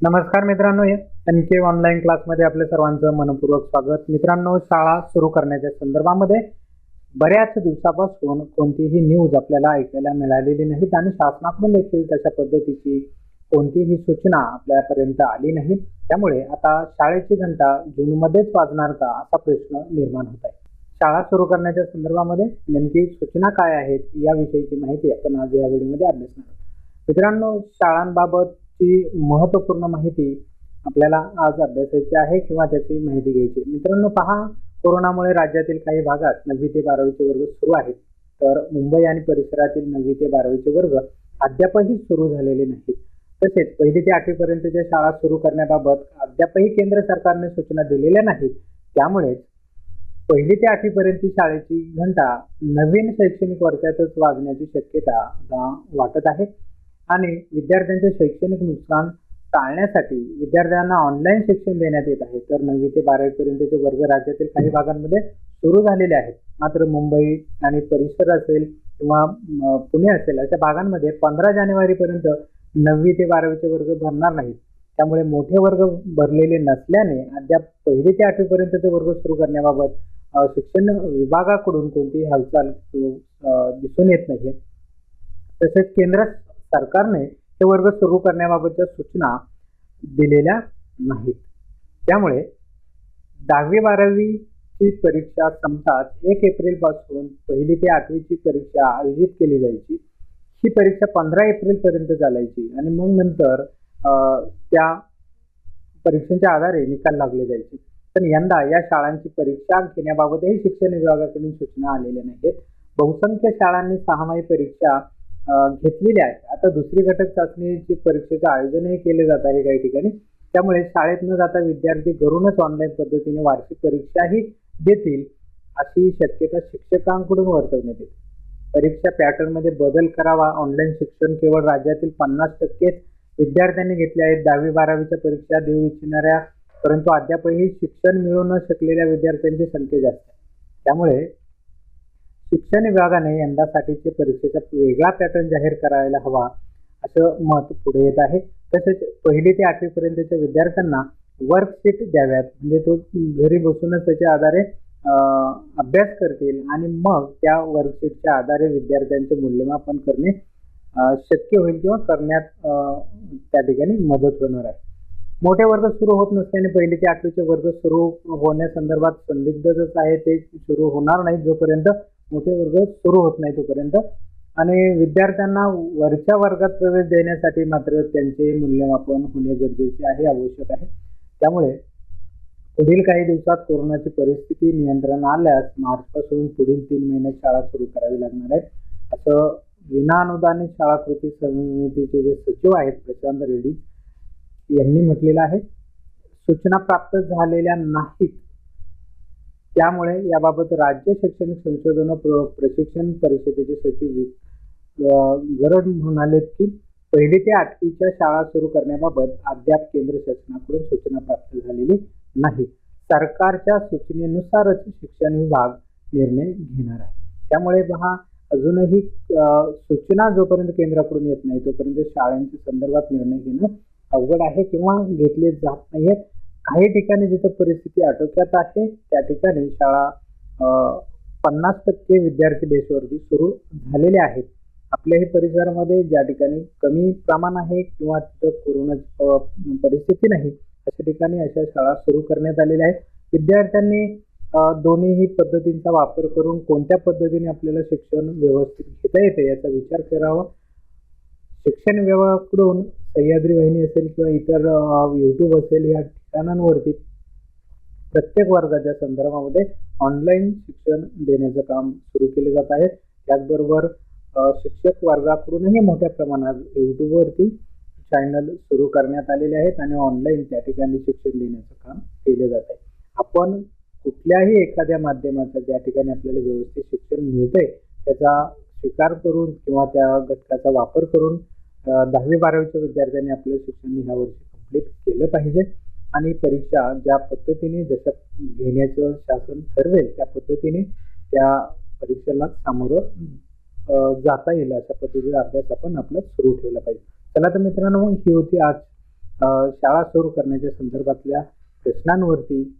नमस्कार मित्रांनो एन के ऑनलाईन क्लासमध्ये आपल्या सर्वांचं मनपूर्वक स्वागत. मित्रांनो शाळा सुरू करण्याच्या संदर्भामध्ये बऱ्याच दिवसापासून कोणतीही न्यूज आपल्याला ऐकायला मिळालेली नाहीत आणि शासनाकडून देखील तशा पद्धतीची कोणतीही सूचना आपल्यापर्यंत आली नाही त्यामुळे आता शाळेची घंटा जूनमध्येच वाजणार का असा प्रश्न निर्माण होत आहे. शाळा सुरू करण्याच्या संदर्भामध्ये नेमकी सूचना काय आहेत याविषयीची माहिती आपण आज या व्हिडिओमध्ये अभ्यासणार आहोत. मित्रांनो ची महत्त्वपूर्ण माहिती आपल्याला आज अभ्यासायची आहे किंवा त्याची माहिती घ्यायची. मित्रांनो पहा कोरोनामुळे राज्यातील काही भागात नववी ते बारावीचे वर्ग सुरू आहेत. तर मुंबई आणि परिसरातील नववी ते बारावीचे वर्ग अद्यापही सुरू झालेले नाहीत. तसेच पहिली ते आठवीपर्यंतच्या शाळा सुरू करण्याबाबत अद्यापही केंद्र सरकारने सूचना दिलेल्या नाहीत. त्यामुळेच पहिली ते आठवीपर्यंतची शाळेची घंटा नवीन शैक्षणिक वर्षातच वाजण्याची शक्यता वाटत आहे. आणि विद्यार्थ्यांचे शैक्षणिक नुकसान टाळण्यासाठी विद्यार्थ्यांना ऑनलाईन शिक्षण देण्यात येत आहे. तर नववी ते बारावी पर्यंतचे वर्ग राज्यातील काही भागांमध्ये सुरू झालेले आहेत. मात्र मुंबई आणि परिसर असेल किंवा पुणे असेल अशा भागांमध्ये पंधरा जानेवारीपर्यंत नववी ते बारावीचे वर्ग भरणार नाहीत. त्यामुळे मोठे वर्ग भरलेले नसल्याने अद्याप पहिली ते आठवीपर्यंतचे वर्ग सुरू करण्याबाबत शिक्षण विभागाकडून कोणतीही हालचाल दिसून येत नाहीये. तसेच केंद्र सरकारने हे वर्ग सुरू करण्याबाबतच्या सूचना दिलेल्या नाहीत. त्यामुळे दहावी बारावीची परीक्षा संपताच एक एप्रिलपासून पहिली ते आठवीची परीक्षा आयोजित केली जायची. ही परीक्षा पंधरा एप्रिलपर्यंत चालायची आणि मग नंतर त्या परीक्षेच्या आधारे निकाल लागले जायचे. पण यंदा या शाळांची परीक्षा घेण्याबाबतही शिक्षण विभागाकडून सूचना आलेल्या नाहीत. बहुसंख्य शाळांनी सहामाही परीक्षा घेतलेली आहे आता दुसरी घटक चाचणीची परीक्षेचं आयोजनही केले जात आहे काही ठिकाणी. त्यामुळे शाळेत न जाता विद्यार्थी घरूनच ऑनलाईन पद्धतीने वार्षिक परीक्षाही देतील अशी शक्यता शिक्षकांकडून वर्तवण्यात येते. परीक्षा पॅटर्नमध्ये बदल करावा ऑनलाईन शिक्षण केवळ राज्यातील पन्नास टक्केच विद्यार्थ्यांनी घेतले आहेत. दहावी बारावीच्या परीक्षा देऊ इच्छिणाऱ्या परंतु अद्यापही शिक्षण मिळू न शकलेल्या विद्यार्थ्यांची संख्या जास्त आहे. त्यामुळे शिक्षण विभागाने यंदासाठीचे परीक्षेचा वेगळा पॅटर्न जाहीर करायला हवा असं मत पुढे येत आहे. तसेच पहिली ते आठवी पर्यंतच्या विद्यार्थ्यांना वर्कशीट द्याव्यात म्हणजे तो घरी बसूनच त्याच्या आधारे अभ्यास करतील आणि मग त्या वर्कशीटच्या आधारे विद्यार्थ्यांचे मूल्यमापन करणे शक्य होईल किंवा करण्यात त्या ठिकाणी मदत होणार आहे. मोठे वर्ग सुरू होत नसल्याने पहिले ते आठवीचे वर्ग सुरू होण्यासंदर्भात संदिग्धच आहे. ते सुरू होणार नाही जोपर्यंत मोठे वर्ग सुरू होत नाही तोपर्यंत. आणि विद्यार्थ्यांना वरच्या वर्गात प्रवेश देण्यासाठी मात्र त्यांचे मूल्यमापन होणे गरजेचे आहे आवश्यक आहे. त्यामुळे पुढील काही दिवसात कोरोनाची परिस्थिती नियंत्रण आल्यास मार्चपासून पुढील तीन महिन्यात शाळा सुरू करावी लागणार आहेत. असं विनाअनुदानित शाळा कृती समितीचे जे सचिव आहेत प्रशांत रेड्डी यांनी म्हटलेलं आहे सूचना प्राप्त झालेल्या नाहीत. त्यामुळे याबाबत राज्य शैक्षणिक संशोधन प्र- प्रशिक्षण परिषदेचे सचिव गरड म्हणाले गरज म्हणालेत की पहिली ते आठवीच्या शाळा सुरू करण्याबाबत अद्याप केंद्र शासनाकडून सूचना प्राप्त झालेली नाही. सरकारच्या सूचनेनुसारच शिक्षण विभाग निर्णय घेणार आहे. त्यामुळे पहा अजूनही सूचना जोपर्यंत केंद्राकडून येत नाही तोपर्यंत शाळांच्या संदर्भात निर्णय घेणं अवघड आहे किंवा घेतले जात नाहीयेत. काही ठिकाणी जिथं परिस्थिती आटोक्यात आहे त्या ठिकाणी शाळा पन्नास टक्के विद्यार्थी बेसवरती सुरू झालेले आहेत. आपल्याही परिसरामध्ये ज्या ठिकाणी कमी प्रमाण आहे किंवा तिथं कोरोनाची परिस्थिती नाही अशा ठिकाणी अशा शाळा सुरू करण्यात आलेल्या आहेत. विद्यार्थ्यांनी दोन्हीही पद्धतींचा वापर करून कोणत्या पद्धतीने आपल्याला शिक्षण व्यवस्थित घेता येते याचा विचार करावा. शिक्षण विभागाकडून सह्याद्री वाहिनी असेल किंवा इतर यूट्यूब असेल या ठिकाणांवरती प्रत्येक वर्गाच्या संदर्भामध्ये ऑनलाईन शिक्षण देण्याचं काम सुरू केले जात आहे. त्याचबरोबर शिक्षक वर्गाकडूनही मोठ्या प्रमाणात यूट्यूबवरती चॅनल सुरू करण्यात आलेले आहेत आणि ऑनलाईन त्या ठिकाणी शिक्षण देण्याचं काम केलं जात आहे. आपण कुठल्याही एखाद्या माध्यमाचं ज्या ठिकाणी आपल्याला व्यवस्थित शिक्षण मिळतंय त्याचा स्वीकार करून किंवा त्या घटकाचा वापर करून दहावी बारावीच्या विद्यार्थ्यांनी आपलं शिक्षण ह्या वर्षी कंप्लीट केलं पाहिजे. आणि परीक्षा ज्या पद्धतीने जशा घेण्याचं शासन ठरवेल त्या पद्धतीने त्या परीक्षेला सामोरं जाता येईल अशा पद्धतीचा अभ्यास आपण आपला सुरू ठेवला पाहिजे. चला तर मित्रांनो ही होती आज शाळा सुरू करण्याच्या संदर्भातल्या प्रश्नांवरती.